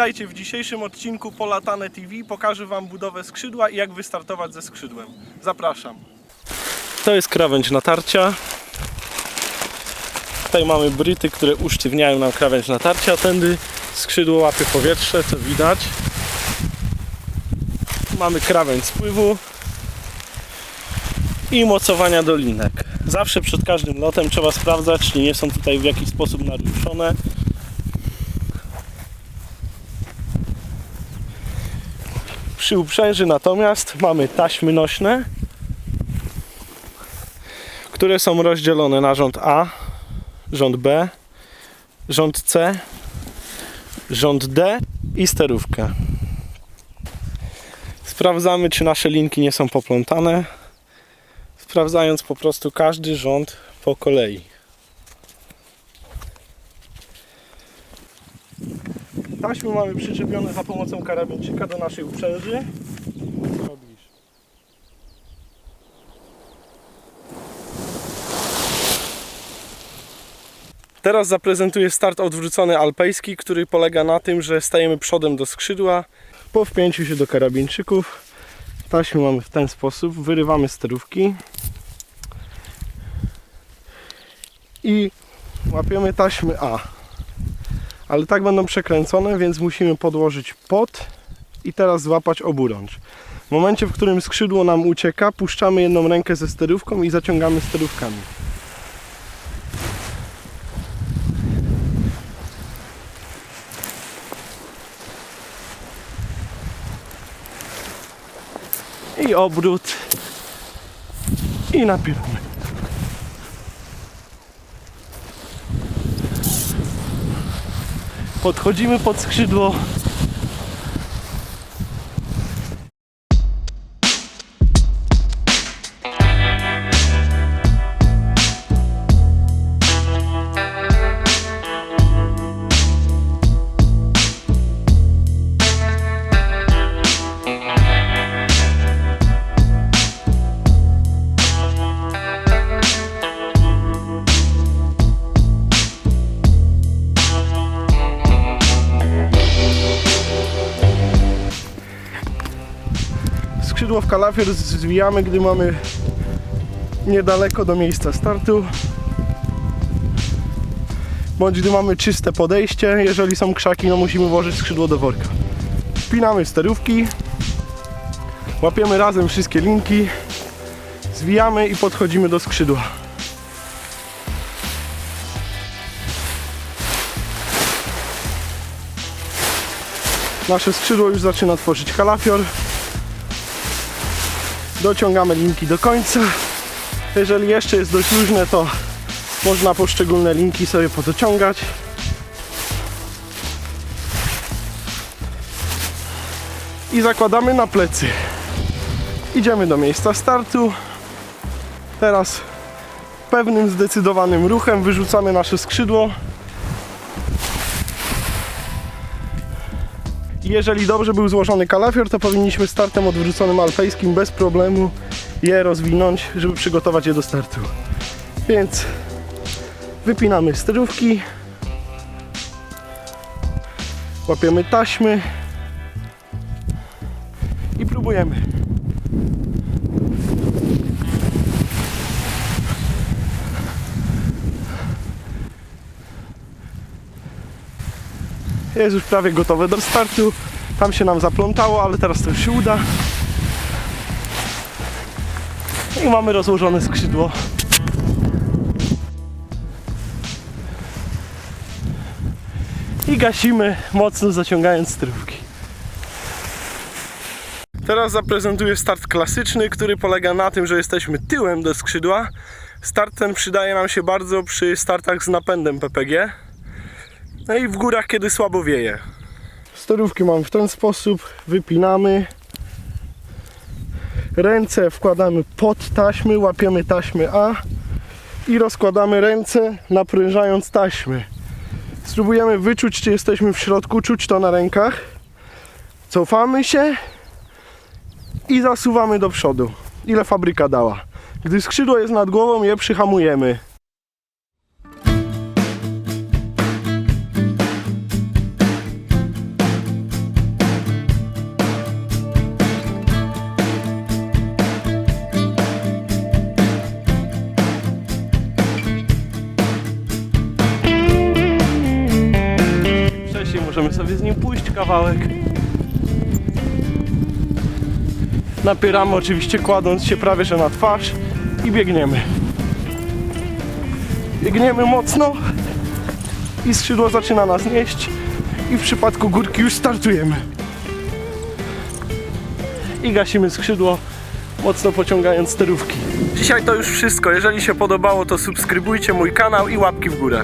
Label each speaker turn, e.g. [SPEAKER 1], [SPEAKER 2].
[SPEAKER 1] Witajcie w dzisiejszym odcinku Polatane TV. Pokażę Wam budowę skrzydła i jak wystartować ze skrzydłem. Zapraszam. To jest krawędź natarcia. Tutaj mamy bryty, które usztywniają nam krawędź natarcia. Tędy skrzydło łapie powietrze, co widać. Mamy krawędź spływu i mocowania dolinek. Zawsze przed każdym lotem trzeba sprawdzać, czy nie są tutaj w jakiś sposób naruszone. Przy uprzęży natomiast mamy taśmy nośne, które są rozdzielone na rząd A, rząd B, rząd C, rząd D i sterówkę. Sprawdzamy, czy nasze linki nie są poplątane, sprawdzając po prostu każdy rząd po kolei. Taśmy mamy przyczepione za pomocą karabinczyka do naszej uprzęży. Teraz zaprezentuję start odwrócony alpejski, który polega na tym, że stajemy przodem do skrzydła. Po wpięciu się do karabinczyków taśmy mamy w ten sposób. Wyrywamy sterówki i łapiemy taśmy A. Ale tak będą przekręcone, więc musimy podłożyć pod i teraz złapać oburącz. W momencie, w którym skrzydło nam ucieka, puszczamy jedną rękę ze sterówką i zaciągamy sterówkami. i obrót i napieramy. Podchodzimy pod skrzydło. Skrzydło w kalafior zwijamy, gdy mamy niedaleko do miejsca startu. Bądź gdy mamy czyste podejście, jeżeli są krzaki, no musimy włożyć skrzydło do worka. Wpinamy sterówki, łapiemy razem wszystkie linki, zwijamy i podchodzimy do skrzydła. Nasze skrzydło już zaczyna tworzyć kalafior. Dociągamy linki do końca. Jeżeli jeszcze jest dość luźne, to można poszczególne linki sobie podociągać. I zakładamy na plecy. Idziemy do miejsca startu. Teraz pewnym zdecydowanym ruchem wyrzucamy nasze skrzydło. Jeżeli dobrze był złożony kalafior, to powinniśmy startem odwróconym alpejskim bez problemu je rozwinąć, żeby przygotować je do startu. Więc wypinamy sterówki, łapiemy taśmy i próbujemy. Jest już prawie gotowe do startu. Tam się nam zaplątało, ale teraz to już się uda. I mamy rozłożone skrzydło. I gasimy, mocno zaciągając strówki. Teraz zaprezentuję start klasyczny, który polega na tym, że jesteśmy tyłem do skrzydła. Start ten przydaje nam się bardzo przy startach z napędem PPG. No i w górach, kiedy słabo wieje. Sterówki mam w ten sposób, wypinamy. Ręce wkładamy pod taśmy, łapiemy taśmy A i rozkładamy ręce, naprężając taśmy. Spróbujemy wyczuć, czy jesteśmy w środku, czuć to na rękach. Cofamy się i zasuwamy do przodu. Ile fabryka dała. Gdy skrzydło jest nad głową, je przyhamujemy. Możemy sobie z nim pójść kawałek. Napieramy oczywiście kładąc się prawie że na twarz i biegniemy. Biegniemy mocno i skrzydło zaczyna nas nieść i w przypadku górki już startujemy. I gasimy skrzydło, mocno pociągając sterówki. Dzisiaj to już wszystko. Jeżeli się podobało, to subskrybujcie mój kanał i łapki w górę.